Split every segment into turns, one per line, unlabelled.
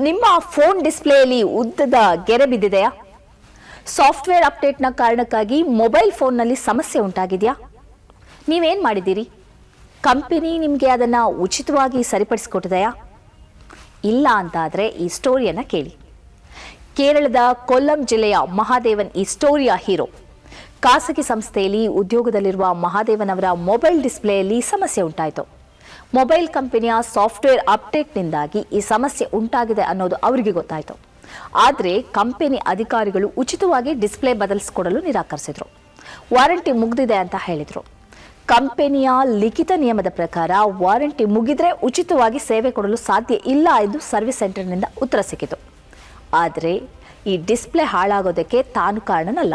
ನಿಮ್ಮ ಫೋನ್ ಡಿಸ್ಪ್ಲೇಯಲ್ಲಿ ಉದ್ದದ ಗೆರೆ ಬಿದ್ದಿದೆಯಾ? ಸಾಫ್ಟ್ವೇರ್ ಅಪ್ಡೇಟ್ನ ಕಾರಣಕ್ಕಾಗಿ ಮೊಬೈಲ್ ಫೋನ್ನಲ್ಲಿ ಸಮಸ್ಯೆ ಉಂಟಾಗಿದೆಯಾ? ನೀವೇನು ಮಾಡಿದ್ದೀರಿ? ಕಂಪನಿ ನಿಮಗೆ ಅದನ್ನು ಉಚಿತವಾಗಿ ಸರಿಪಡಿಸಿಕೊಟ್ಟಿದೆಯಾ? ಇಲ್ಲ ಅಂತಾದರೆ ಈ ಸ್ಟೋರಿಯನ್ನು ಕೇಳಿ. ಕೇರಳದ ಕೊಲ್ಲಂ ಜಿಲ್ಲೆಯ ಮಹಾದೇವನ್ ಈ ಸ್ಟೋರಿಯ ಹೀರೋ. ಖಾಸಗಿ ಸಂಸ್ಥೆಯಲ್ಲಿ ಉದ್ಯೋಗದಲ್ಲಿರುವ ಮಹಾದೇವನ್ ಅವರ ಮೊಬೈಲ್ ಡಿಸ್ಪ್ಲೇಯಲ್ಲಿ ಸಮಸ್ಯೆ ಉಂಟಾಯಿತು. ಮೊಬೈಲ್ ಕಂಪನಿಯ ಸಾಫ್ಟ್ವೇರ್ ಅಪ್ಡೇಟ್ನಿಂದಾಗಿ ಈ ಸಮಸ್ಯೆ ಉಂಟಾಗಿದೆ ಅನ್ನೋದು ಅವರಿಗೆ ಗೊತ್ತಾಯಿತು. ಆದರೆ ಕಂಪನಿ ಅಧಿಕಾರಿಗಳು ಉಚಿತವಾಗಿ ಡಿಸ್ಪ್ಲೇ ಬದಲಿಸಿಕೊಡಲು ನಿರಾಕರಿಸಿದರು. ವಾರಂಟಿ ಮುಗಿದಿದೆ ಅಂತ ಹೇಳಿದರು. ಕಂಪನಿಯ ಲಿಖಿತ ನಿಯಮದ ಪ್ರಕಾರ ವಾರಂಟಿ ಮುಗಿದ್ರೆ ಉಚಿತವಾಗಿ ಸೇವೆ ಕೊಡಲು ಸಾಧ್ಯ ಇಲ್ಲ ಎಂದು ಸರ್ವಿಸ್ ಸೆಂಟರ್ನಿಂದ ಉತ್ತರ ಸಿಕ್ಕಿತು. ಆದರೆ ಈ ಡಿಸ್ಪ್ಲೇ ಹಾಳಾಗೋದಕ್ಕೆ ತಾನು ಕಾರಣನಲ್ಲ.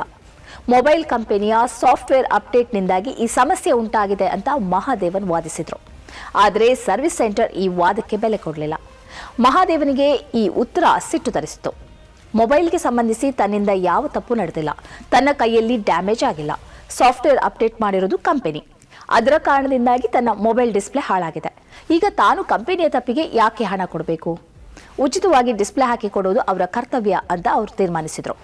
ಮೊಬೈಲ್ ಕಂಪನಿಯ ಸಾಫ್ಟ್ವೇರ್ ಅಪ್ಡೇಟ್ನಿಂದಾಗಿ ಈ ಸಮಸ್ಯೆ ಉಂಟಾಗಿದೆ ಅಂತ ಮಹಾದೇವನ್ ವಾದಿಸಿದರು. ಆದರೆ ಸರ್ವಿಸ್ ಸೆಂಟರ್ ಈ ವಾದಕ್ಕೆ ಬೆಲೆ ಕೊಡಲಿಲ್ಲ. ಮಹಾದೇವನಿಗೆ ಈ ಉತ್ತರ ಸಿಟ್ಟು ತರಿಸಿತು ಮೊಬೈಲ್ಗೆ ಸಂಬಂಧಿಸಿ ತನ್ನಿಂದ ಯಾವ ತಪ್ಪು ನಡೆದಿಲ್ಲ. ತನ್ನ ಕೈಯಲ್ಲಿ ಡ್ಯಾಮೇಜ್ ಆಗಿಲ್ಲ. ಸಾಫ್ಟ್ವೇರ್ ಅಪ್ಡೇಟ್ ಮಾಡಿರೋದು ಕಂಪೆನಿ. ಅದರ ಕಾರಣದಿಂದಾಗಿ ತನ್ನ ಮೊಬೈಲ್ ಡಿಸ್ಪ್ಲೇ ಹಾಳಾಗಿದೆ. ಈಗ ತಾನು ಕಂಪೆನಿಯ ತಪ್ಪಿಗೆ ಯಾಕೆ ಹಣ ಕೊಡಬೇಕು? ಉಚಿತವಾಗಿ ಡಿಸ್ಪ್ಲೇ ಹಾಕಿ ಕೊಡೋದು ಅವರ ಕರ್ತವ್ಯ ಅಂತ ಅವರು ತೀರ್ಮಾನಿಸಿದರು.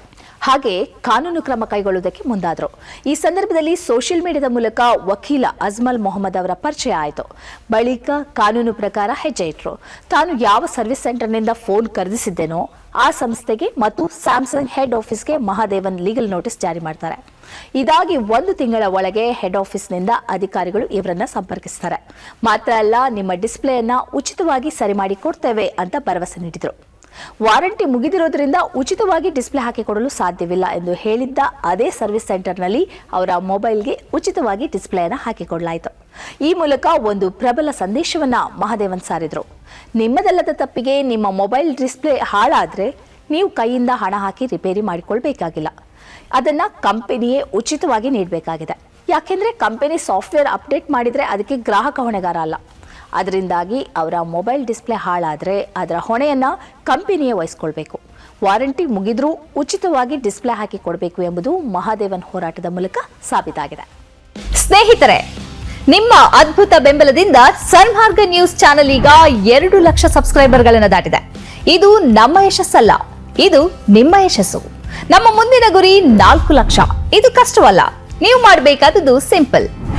ಹಾಗೆ ಕಾನೂನು ಕ್ರಮ ಕೈಗೊಳ್ಳುವುದಕ್ಕೆ ಮುಂದಾದರು. ಈ ಸಂದರ್ಭದಲ್ಲಿ ಸೋಷಿಯಲ್ ಮೀಡಿಯಾದ ಮೂಲಕ ವಕೀಲ ಅಜ್ಮಲ್ ಮೊಹಮ್ಮದ್ ಅವರ ಪರಿಚಯ ಆಯಿತು. ಬಳಿಕ ಕಾನೂನು ಪ್ರಕಾರ ಹೆಜ್ಜೆ ಇಟ್ಟರು ತಾನು ಯಾವ ಸರ್ವಿಸ್ ಸೆಂಟರ್ನಿಂದ ಫೋನ್ ಖರೀದಿಸಿದ್ದೇನೋ ಆ ಸಂಸ್ಥೆಗೆ ಮತ್ತು ಸ್ಯಾಮ್ಸಂಗ್ ಹೆಡ್ ಆಫೀಸ್ಗೆ ಮಹಾದೇವನ್ ಲೀಗಲ್ ನೋಟಿಸ್ ಜಾರಿ ಮಾಡ್ತಾರೆ. ಇದಾಗಿ ಒಂದು ತಿಂಗಳ ಒಳಗೆ ಹೆಡ್ ಆಫೀಸ್ನಿಂದ ಅಧಿಕಾರಿಗಳು ಇವರನ್ನ ಸಂಪರ್ಕಿಸ್ತಾರೆ. ಮಾತ್ರ ಅಲ್ಲ, ನಿಮ್ಮ ಡಿಸ್ಪ್ಲೇಯನ್ನು ಉಚಿತವಾಗಿ ಸರಿ ಮಾಡಿ ಕೊಡ್ತೇವೆ ಅಂತ ಭರವಸೆ ನೀಡಿದರು. ವಾರಂಟಿ ಮುಗಿದಿರೋದ್ರಿಂದ ಉಚಿತವಾಗಿ ಡಿಸ್ಪ್ಲೇ ಹಾಕಿಕೊಡಲು ಸಾಧ್ಯವಿಲ್ಲ ಎಂದು ಹೇಳಿದ್ದ ಅದೇ ಸರ್ವಿಸ್ ಸೆಂಟರ್ನಲ್ಲಿ ಅವರ ಮೊಬೈಲ್ಗೆ ಉಚಿತವಾಗಿ ಡಿಸ್ಪ್ಲೇಯನ್ನು ಹಾಕಿಕೊಡಲಾಯಿತು. ಈ ಮೂಲಕ ಒಂದು ಪ್ರಬಲ ಸಂದೇಶವನ್ನು ಮಹಾದೇವನ್ ಸಾರಿದ್ರು. ನಿಮ್ಮದಲ್ಲದ ತಪ್ಪಿಗೆ ನಿಮ್ಮ ಮೊಬೈಲ್ ಡಿಸ್ಪ್ಲೇ ಹಾಳಾದರೆ ನೀವು ಕೈಯಿಂದ ಹಣ ಹಾಕಿ ರಿಪೇರಿ ಮಾಡಿಕೊಳ್ಬೇಕಾಗಿಲ್ಲ. ಅದನ್ನು ಕಂಪನಿಯೇ ಉಚಿತವಾಗಿ ನೀಡಬೇಕಾಗಿದೆ. ಯಾಕೆಂದರೆ ಕಂಪನಿ ಸಾಫ್ಟ್ವೇರ್ ಅಪ್ಡೇಟ್ ಮಾಡಿದರೆ ಅದಕ್ಕೆ ಗ್ರಾಹಕ ಹೊಣೆಗಾರ ಅಲ್ಲ. ಅದರಿಂದಾಗಿ ಅವರ ಮೊಬೈಲ್ ಡಿಸ್ಪ್ಲೇ ಹಾಳಾದರೆ ಅದರ ಹೊಣೆಯನ್ನು ಕಂಪನಿಯೇ ವಹಿಸ್ಕೊಳ್ಬೇಕು. ವಾರಂಟಿ ಮುಗಿದರೂ ಉಚಿತವಾಗಿ ಡಿಸ್ಪ್ಲೇ ಹಾಕಿ ಕೊಡಬೇಕು ಎಂಬುದು ಮಹಾದೇವನ್ ಹೋರಾಟದ ಮೂಲಕ ಸಾಬೀತಾಗಿದೆ. ಸ್ನೇಹಿತರೆ, ನಿಮ್ಮ ಅದ್ಭುತ ಬೆಂಬಲದಿಂದ ಸನ್ಮಾರ್ಗ ನ್ಯೂಸ್ ಚಾನೆಲ್ ಈಗ ಎರಡು ಲಕ್ಷ ಸಬ್ಸ್ಕ್ರೈಬರ್ಗಳನ್ನು ದಾಟಿದೆ. ಇದು ನಮ್ಮ ಯಶಸ್ಸಲ್ಲ, ಇದು ನಿಮ್ಮ ಯಶಸ್ಸು. ನಮ್ಮ ಮುಂದಿನ ಗುರಿ ನಾಲ್ಕು ಲಕ್ಷ. ಇದು ಕಷ್ಟವಲ್ಲ, ನೀವು ಮಾಡಬೇಕಾದದ್ದು ಸಿಂಪಲ್.